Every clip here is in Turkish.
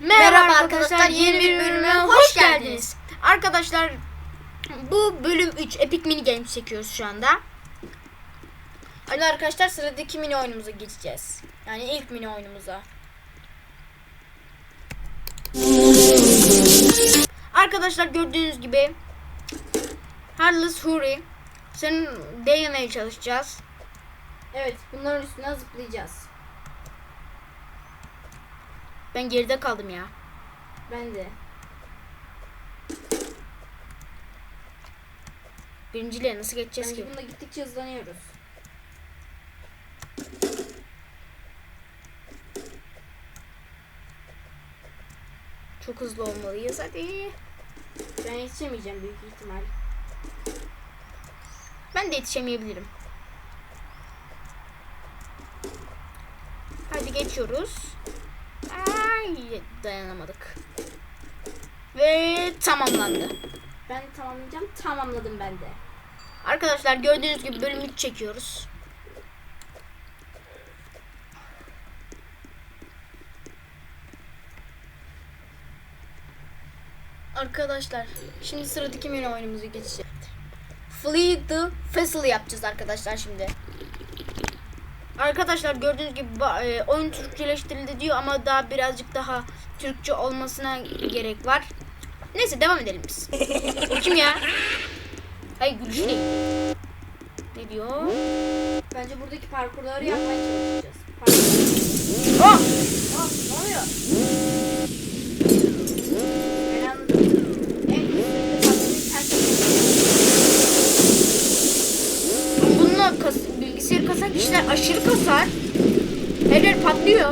Merhaba arkadaşlar yeni bir bölüme hoş geldiniz. Arkadaşlar bu bölüm 3 Epic Mini Games çekiyoruz şu anda. Hadi arkadaşlar sıradaki mini oyunumuza geçeceğiz. Yani ilk mini oyunumuza. Arkadaşlar gördüğünüz gibi Harless Hurry senin değmeye çalışacağız. Evet, bunların üstüne zıplayacağız. Ben geride kaldım ya. Ben de. Birinciliğe nasıl geçeceğiz Bence ki? bunda gittikçe hızlanıyoruz. Çok hızlı olmalıyız hadi. Ben yetişemeyeceğim büyük ihtimal. Ben de yetişemeyebilirim. Hadi geçiyoruz. Ay dayanamadık. Ve tamamlandı. Ben tamamlayacağım. Tamamladım ben de. Arkadaşlar gördüğünüz gibi bölüm 3 çekiyoruz. Arkadaşlar şimdi sıradaki menü oyunumuza geçeceğiz. Flee the Festival yapacağız arkadaşlar şimdi. Arkadaşlar gördüğünüz gibi e, oyun Türkçeleştirildi diyor ama daha birazcık daha Türkçe olmasına gerek var. Neyse devam edelim biz. o kim ya? Hayır gülüş değil. Ne diyor? Bence buradaki parkurları yapmaya çalışacağız. Parkur. Oh! Oh, ne oluyor? Kas, bilgisayar kasan kişiler aşırı kasar. Her yer patlıyor.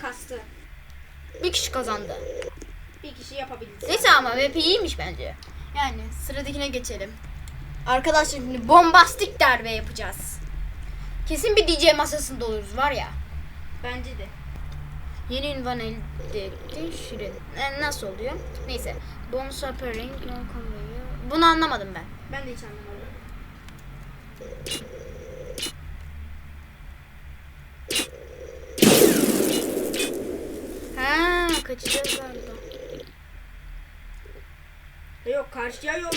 Kastı. Bir kişi kazandı. Bir kişi yapabildi. Neyse ama VP iyiymiş bence. Yani sıradakine geçelim. Arkadaşlar şimdi bombastik darbe yapacağız. Kesin bir DJ masasında oluruz var ya. Bence de. Yeni ünvan elde etti. Şirin. E, nasıl oluyor? Neyse. Bonus appearing. no conveyor. Bunu anlamadım ben. Ben de hiç anlamadım. Ha, kaçacağız galiba. Yok karşıya yok.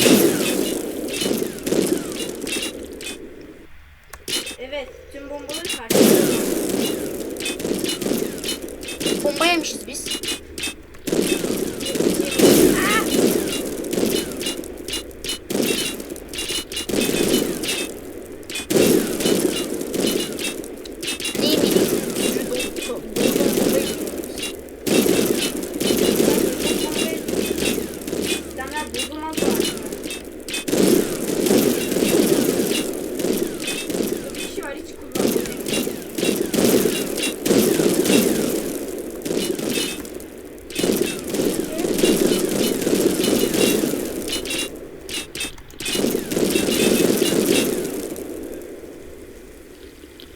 Evet tüm bombaları karşıya Bomba yemişiz biz. Neyi bileyim? Bombayı biliyoruz. İslamlar bozulmaz bu aslında. Bir kişi var hiç kullanmıyor.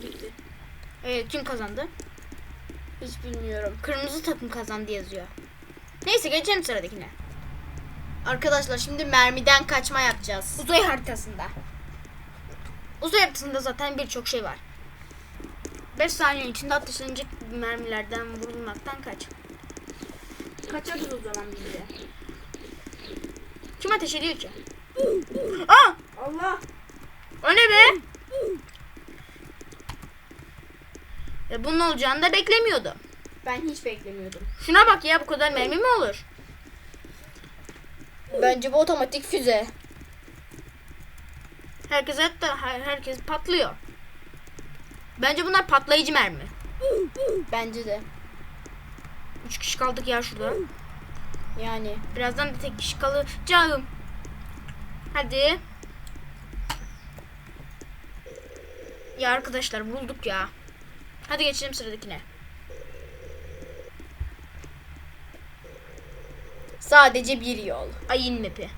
Bitti. Evet kim kazandı? Hiç bilmiyorum. Kırmızı takım kazandı yazıyor. Neyse geçelim sıradakine. Arkadaşlar şimdi mermiden kaçma yapacağız. Uzay haritasında. Uzay haritasında zaten birçok şey var. 5 saniye içinde ateşlenecek mermilerden vurulmaktan kaç. Kaçarız o zaman biz de. Kim ateş ediyor ki? Aa! Allah! O ne be? E bunun olacağını da beklemiyordum. Ben hiç beklemiyordum. Şuna bak ya bu kadar mermi mi olur? Bence bu otomatik füze. Herkes hatta her- herkes patlıyor. Bence bunlar patlayıcı mermi. Bence de. Üç kişi kaldık ya şurada. Yani. Birazdan da tek kişi kalacağım. Hadi. Ya arkadaşlar bulduk ya. Hadi geçelim sıradakine. Sadece bir yol. Ayın map'i.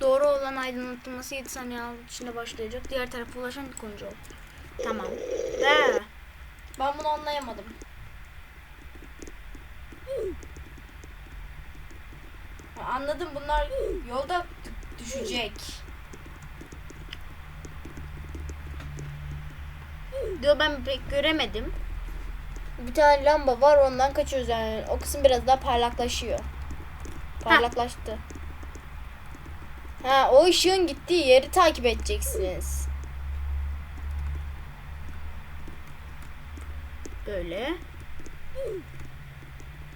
Doğru olan aydınlatılması 7 saniye içinde başlayacak. Diğer tarafa ulaşan ilk oyuncu ol. Tamam. De. Ben bunu anlayamadım. Anladım bunlar yolda düşecek. Diyor ben pek göremedim. Bir tane lamba var ondan kaçıyoruz yani. O kısım biraz daha parlaklaşıyor. Parlaklaştı. Ha o ışığın gittiği yeri takip edeceksiniz. Böyle.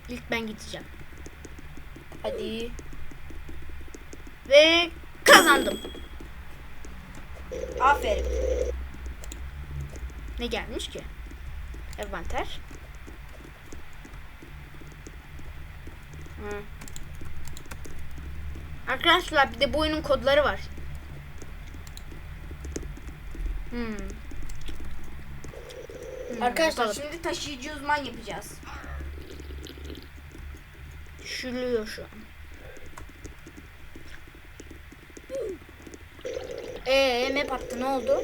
İlk ben gideceğim. Hadi. Ve kazandım. Aferin. Ne gelmiş ki? Envanter. Hı. Arkadaşlar bir de bu oyunun kodları var. Hmm. Hmm, Arkadaşlar bakalım. şimdi taşıyıcı uzman yapacağız. Şürülüyor şu an. Eee map attı ne oldu?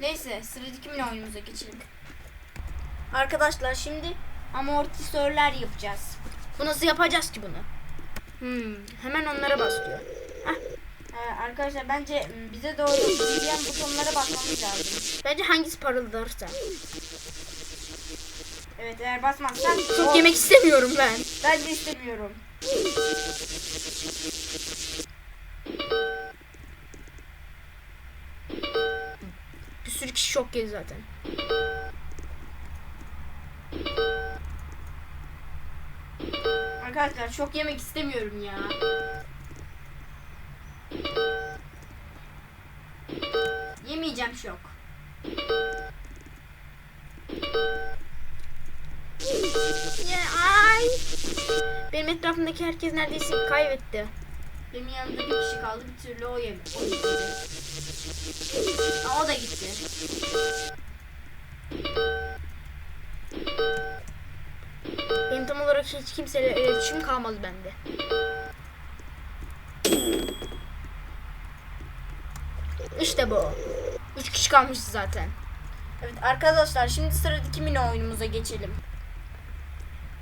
Neyse sıradaki mini oyunumuza geçelim. Arkadaşlar şimdi amortisörler yapacağız. Bu nasıl yapacağız ki bunu? Hmm, hemen onlara bas diyor. Hah, Ee, arkadaşlar bence m, bize doğru yürüyen butonlara basmamız lazım. bence hangisi parıldarsa. Evet eğer basmazsan Çok yemek istemiyorum ben. ben de istemiyorum. Şok yedi zaten. Arkadaşlar çok yemek istemiyorum ya. Yemeyeceğim şok. Ay. Benim etrafımdaki herkes neredeyse kaybetti. Benim yanımda bir kişi kaldı bir türlü o yem o gitti. Aa, o da gitti. Benim tam olarak hiç kimseyle iletişim kalmadı bende. İşte bu. Üç kişi kalmışız zaten. Evet arkadaşlar şimdi sıradaki mini oyunumuza geçelim.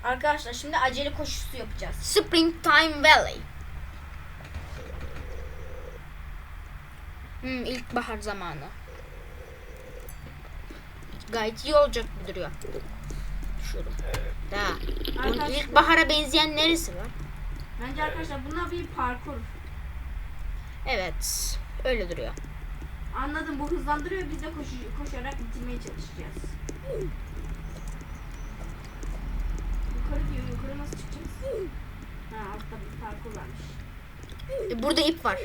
Arkadaşlar şimdi acele koşusu yapacağız. Springtime Valley. Hmm, ilkbahar zamanı. Gayet iyi olacak gibi duruyor. Şurada. Daha. Bunun Arkadaşlar- ilkbahara benzeyen neresi var? Bence arkadaşlar bunlar bir parkur. Evet. Öyle duruyor. Anladım bu hızlandırıyor biz de koşu, koşarak bitirmeye çalışacağız. Yukarı diyor yukarı nasıl çıkacağız? Ha altta bir parkur varmış. E, Burada ip var.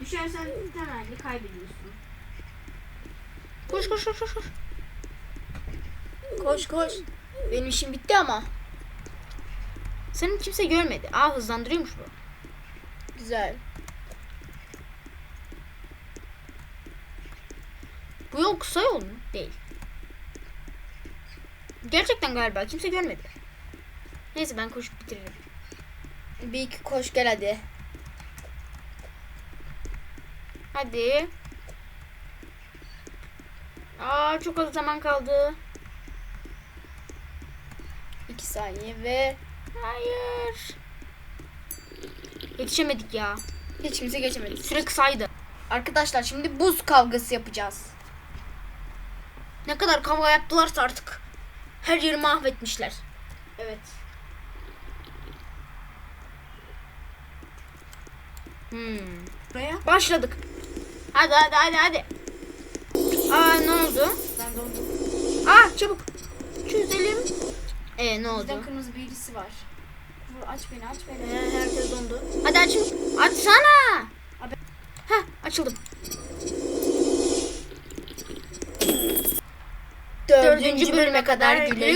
Düşersen temelli kaybediyorsun. Koş koş koş koş. koş. Koş koş. Benim işim bitti ama. Seni kimse görmedi. Aa hızlandırıyormuş bu. Güzel. Bu yol kısa yol mu? Değil. Gerçekten galiba kimse görmedi. Neyse ben koşup bitiririm. Bir iki koş gel hadi. Hadi. Aa çok az zaman kaldı. İki saniye ve Hayır. Yetişemedik ya. hiç kimse geçemedi. Süre kısaydı. Arkadaşlar şimdi buz kavgası yapacağız. Ne kadar kavga yaptılarsa artık her yeri mahvetmişler. Evet. Hmm. Buraya. Başladık. Hadi hadi hadi hadi. Aa ne oldu? Ben dondum. Aa çabuk. Çözelim. Ee ne oldu? Bizden kırmızı birisi var. Vur aç beni aç beni. Ee, herkes dondu. Hadi aç. Açsana. Abi. Heh açıldım. Dördüncü bölüme kadar güle